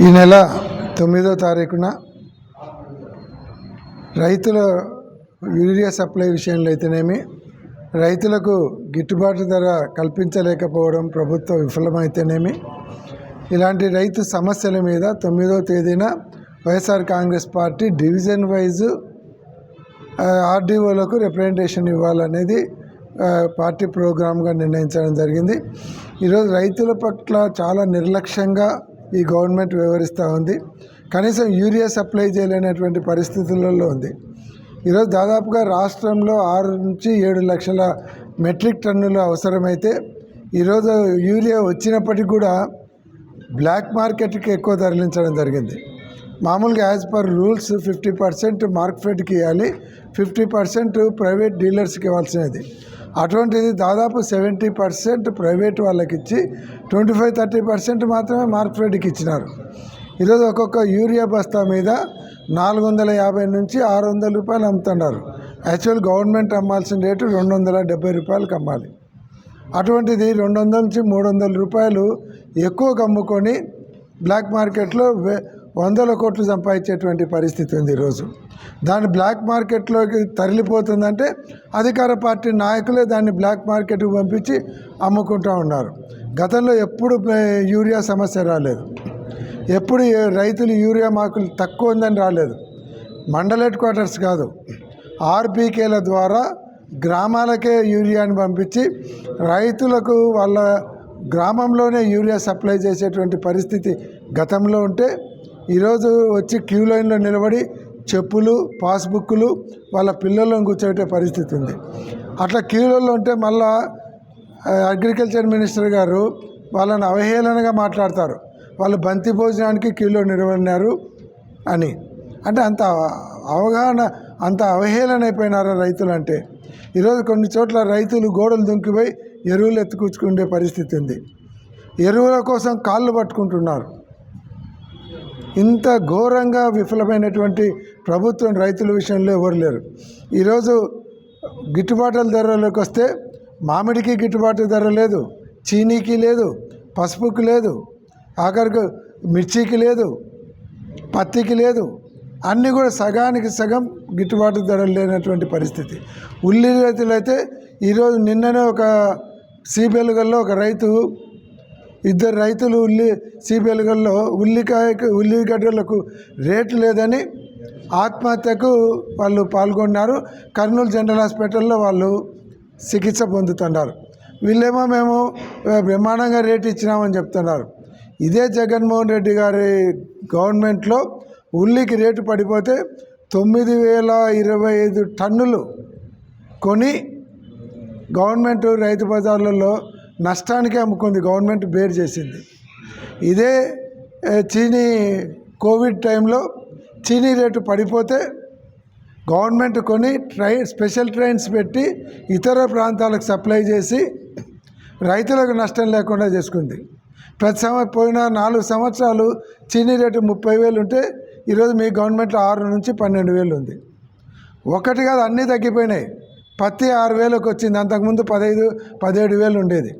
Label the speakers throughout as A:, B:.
A: ఈ నెల తొమ్మిదో తారీఖున రైతుల యూరియా సప్లై విషయంలో అయితేనేమి రైతులకు గిట్టుబాటు ధర కల్పించలేకపోవడం ప్రభుత్వం విఫలమైతేనేమి ఇలాంటి రైతు సమస్యల మీద తొమ్మిదో తేదీన YSR Congress party division wise ఆర్డీఓలకు representation ఇవ్వాలనేది పార్టీ ప్రోగ్రామ్గా నిర్ణయించడం జరిగింది. ఈరోజు రైతుల పట్ల చాలా నిర్లక్ష్యంగా ఈ గవర్నమెంట్ వ్యవహరిస్తూ ఉంది. కనీసం యూరియా సప్లై చేయలేనటువంటి పరిస్థితులలో ఉంది. ఈరోజు దాదాపుగా రాష్ట్రంలో ఆరు నుంచి ఏడు లక్షల మెట్రిక్ టన్నులు అవసరమైతే ఈరోజు యూరియా వచ్చినప్పటికీ కూడా బ్లాక్ మార్కెట్కి ఎక్కువ తరలించడం జరిగింది. మామూలుగా as per rules fifty percent మార్కెట్కి ఇవ్వాలి. ఫిఫ్టీ పర్సెంట్ ప్రైవేట్ డీలర్స్కి ఇవ్వాల్సినది. అటువంటిది దాదాపు సెవెంటీ పర్సెంట్ ప్రైవేట్ వాళ్ళకి ఇచ్చి ట్వంటీ ఫైవ్ థర్టీ పర్సెంట్ మాత్రమే మార్కెట్కి ఇచ్చినారు. ఈరోజు ఒక్కొక్క యూరియా బస్తా మీద నాలుగు వందల యాభై నుంచి ఆరు వందల రూపాయలు అమ్ముతున్నారు. యాక్చువల్ గవర్నమెంట్ అమ్మాల్సిన రేటు రెండు వందల డెబ్బై రూపాయలకు అమ్మాలి. అటువంటిది రెండు వందల నుంచి మూడు వందల రూపాయలు ఎక్కువగా అమ్ముకొని బ్లాక్ మార్కెట్లో వే- వందల కోట్లు సంపాదించేటువంటి పరిస్థితి ఉంది ఈరోజు. దాన్ని బ్లాక్ మార్కెట్లోకి తరలిపోతుందంటే అధికార పార్టీ నాయకులే దాన్ని బ్లాక్ మార్కెట్కి పంపించి అమ్ముకుంటూ ఉన్నారు. గతంలో ఎప్పుడు యూరియా సమస్య రాలేదు. ఎప్పుడు రైతులు యూరియా మాకులు తక్కువ ఉందని రాలేదు. మండల్ హెడ్ క్వార్టర్స్ కాదు. ఆర్బీకేల ద్వారా గ్రామాలకే యూరియాని పంపించి రైతులకు వాళ్ళ గ్రామంలోనే యూరియా సప్లై చేసేటువంటి పరిస్థితి గతంలో ఉంటే ఈరోజు వచ్చి క్యూ లైన్లో నిలబడి చెప్పులు పాస్బుక్లు వాళ్ళ పిల్లలను కూర్చోబెట్టే పరిస్థితి ఉంది. అట్లా క్యూలలో ఉంటే మళ్ళా అగ్రికల్చర్ మినిస్టర్ గారు వాళ్ళని అవహేళనగా మాట్లాడతారు. వాళ్ళు బంతి భోజనానికి క్యూలో నిలబడినారు అని. అంటే అంత అవగాహన అంత అవహేళన అయిపోయినారు రైతులు అంటే? ఈరోజు కొన్ని చోట్ల రైతులు గోడలు దుంకిపోయి ఎరువులు ఎత్తుకుచుకునే పరిస్థితి ఉంది. ఎరువుల కోసం కాళ్ళు పట్టుకుంటున్నారు. ఇంత ఘోరంగా విఫలమైనటువంటి ప్రభుత్వం రైతుల విషయంలో ఎవరు లేరు. ఈరోజు గిట్టుబాటు ధరలోకి వస్తే మామిడికి గిట్టుబాటు ధర లేదు చీనీకి లేదు పసుపుకి లేదు ఆఖరికి మిర్చికి లేదు పత్తికి లేదు అన్నీ కూడా సగానికి సగం గిట్టుబాటు ధరలు లేనటువంటి పరిస్థితి. ఉల్లి రైతులు అయితే ఈరోజు నిన్ననే ఒక సీబెలుగల్లో ఒక రైతు ఇద్దరు రైతులు ఉల్లి సీబెలుగల్లో ఉల్లికాయకు ఉల్లిగడ్డలకు రేటు లేదని ఆత్మహత్యకు వాళ్ళు పాల్గొన్నారు. కర్నూలు జనరల్ హాస్పిటల్లో వాళ్ళు చికిత్స పొందుతున్నారు. వీళ్ళేమో మేము బ్రహ్మాండంగా రేటు ఇచ్చినామని చెప్తున్నారు. ఇదే జగన్మోహన్ రెడ్డి గారి గవర్నమెంట్లో ఉల్లికి రేటు పడిపోతే తొమ్మిది వేల ఇరవై ఐదు టన్నులు కొని గవర్నమెంట్ రైతు బజార్లలో నష్టానికే అమ్ముకుంది గవర్నమెంట్ బేర్ చేసింది. ఇదే చీనీ కోవిడ్ టైంలో చీనీ రేటు పడిపోతే గవర్నమెంట్ కొని ట్రై స్పెషల్ ట్రైన్స్ పెట్టి ఇతర ప్రాంతాలకు సప్లై చేసి రైతులకు నష్టం లేకుండా చేసుకుంది. ప్రతి సంవత్సరం పోయిన నాలుగు సంవత్సరాలు చీనీ రేటు ముప్పై వేలు ఉంటే ఈరోజు మీ గవర్నమెంట్లో ఆరు నుంచి పన్నెండు వేలు ఉంది. ఒకటి కాదు అన్నీ తగ్గిపోయినాయి. పత్తి ఆరు వేలకు వచ్చింది అంతకుముందు పదహైదు పదిహేడు వేలు ఉండేది.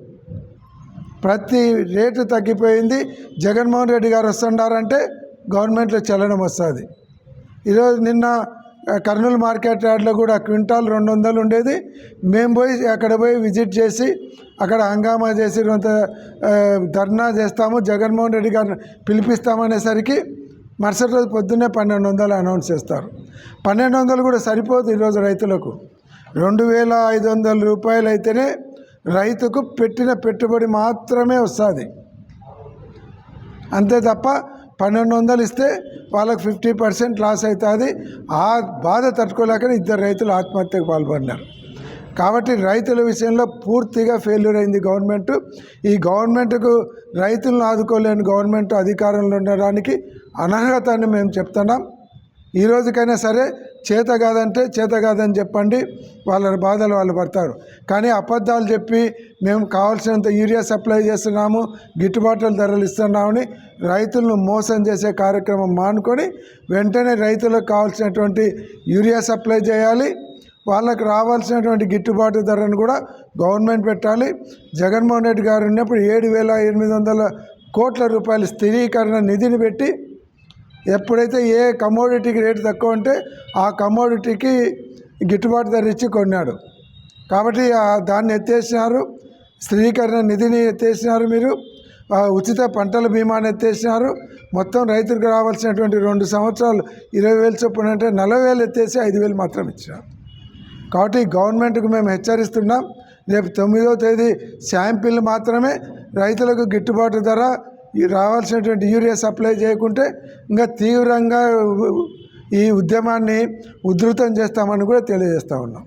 A: ప్రతి రేటు తగ్గిపోయింది. జగన్మోహన్ రెడ్డి గారు వస్తున్నారంటే గవర్నమెంట్లో చలనం వస్తుంది. ఈరోజు నిన్న కర్నూలు మార్కెట్ యార్డ్లో కూడా క్వింటాల్ రెండు వందలు ఉండేది. మేము పోయి అక్కడ పోయి విజిట్ చేసి అక్కడ హంగామా చేసి కొంత ధర్నా చేస్తాము. జగన్మోహన్ రెడ్డి గారిని పిలిపిస్తామనేసరికి మరుసటి రోజు పొద్దున్నే పన్నెండు వందలు అనౌన్స్ చేస్తారు. పన్నెండు వందలు కూడా సరిపోదు ఈరోజు రైతులకు. రెండు వేల ఐదు వందల రూపాయలు అయితేనే రైతుకు పెట్టిన పెట్టుబడి మాత్రమే వస్తుంది. అంతే తప్ప పన్నెండు వందలు ఇస్తే వాళ్ళకి ఫిఫ్టీ పర్సెంట్ లాస్ అవుతుంది ఆ బాధ తట్టుకోలేక ఇద్దరు రైతులు ఆత్మహత్యకు పాల్పడినారు. కాబట్టి రైతుల విషయంలో పూర్తిగా ఫెయిల్యూర్ అయింది గవర్నమెంట్. ఈ గవర్నమెంట్కు రైతులను ఆదుకోలేని గవర్నమెంట్ అధికారంలో ఉండడానికి అనర్హత అని మేము చెప్తున్నాం. ఈ రోజుకైనా సరే చేత కాదంటే చేత కాదని చెప్పండి. వాళ్ళ బాధలు వాళ్ళు పడతారు. కానీ అబద్ధాలు చెప్పి మేము కావాల్సినంత యూరియా సప్లై చేస్తున్నాము గిట్టుబాటు ధరలు ఇస్తున్నామని రైతులను మోసం చేసే కార్యక్రమం మానుకొని వెంటనే రైతులకు కావాల్సినటువంటి యూరియా సప్లై చేయాలి. వాళ్ళకు రావాల్సినటువంటి గిట్టుబాటు ధరను కూడా గవర్నమెంట్ పెట్టాలి. జగన్మోహన్ రెడ్డి గారు ఉన్నప్పుడు ఏడు వేల ఎనిమిది వందల కోట్ల రూపాయల స్థిరీకరణ నిధిని పెట్టి ఎప్పుడైతే ఏ కమోడిటీకి రేటు తక్కువ ఉంటే ఆ కమోడిటీకి గిట్టుబాటు ధర ఇచ్చి కొన్నాడు. కాబట్టి దాన్ని ఎత్తేసినారు స్థిరీకరణ నిధిని ఎత్తేసినారు మీరు ఉచిత పంటల బీమాని ఎత్తేసినారు. మొత్తం రైతులకు రావాల్సినటువంటి రెండు సంవత్సరాలు ఇరవై వేలు చొప్పున అంటే నలభై వేలు ఎత్తేసి ఐదు వేలు మాత్రం ఇచ్చినారు. కాబట్టి గవర్నమెంట్కి మేము హెచ్చరిస్తున్నాం రేపు తొమ్మిదవ తేదీ శాంపిల్ మాత్రమే రైతులకు గిట్టుబాటు ధర ఈ రావాల్సినటువంటి యూరియా సప్లై చేయకుంటే ఇంకా తీవ్రంగా ఈ ఉద్యమాన్ని ఉధృతం చేస్తామని కూడా తెలియజేస్తా ఉన్నాం.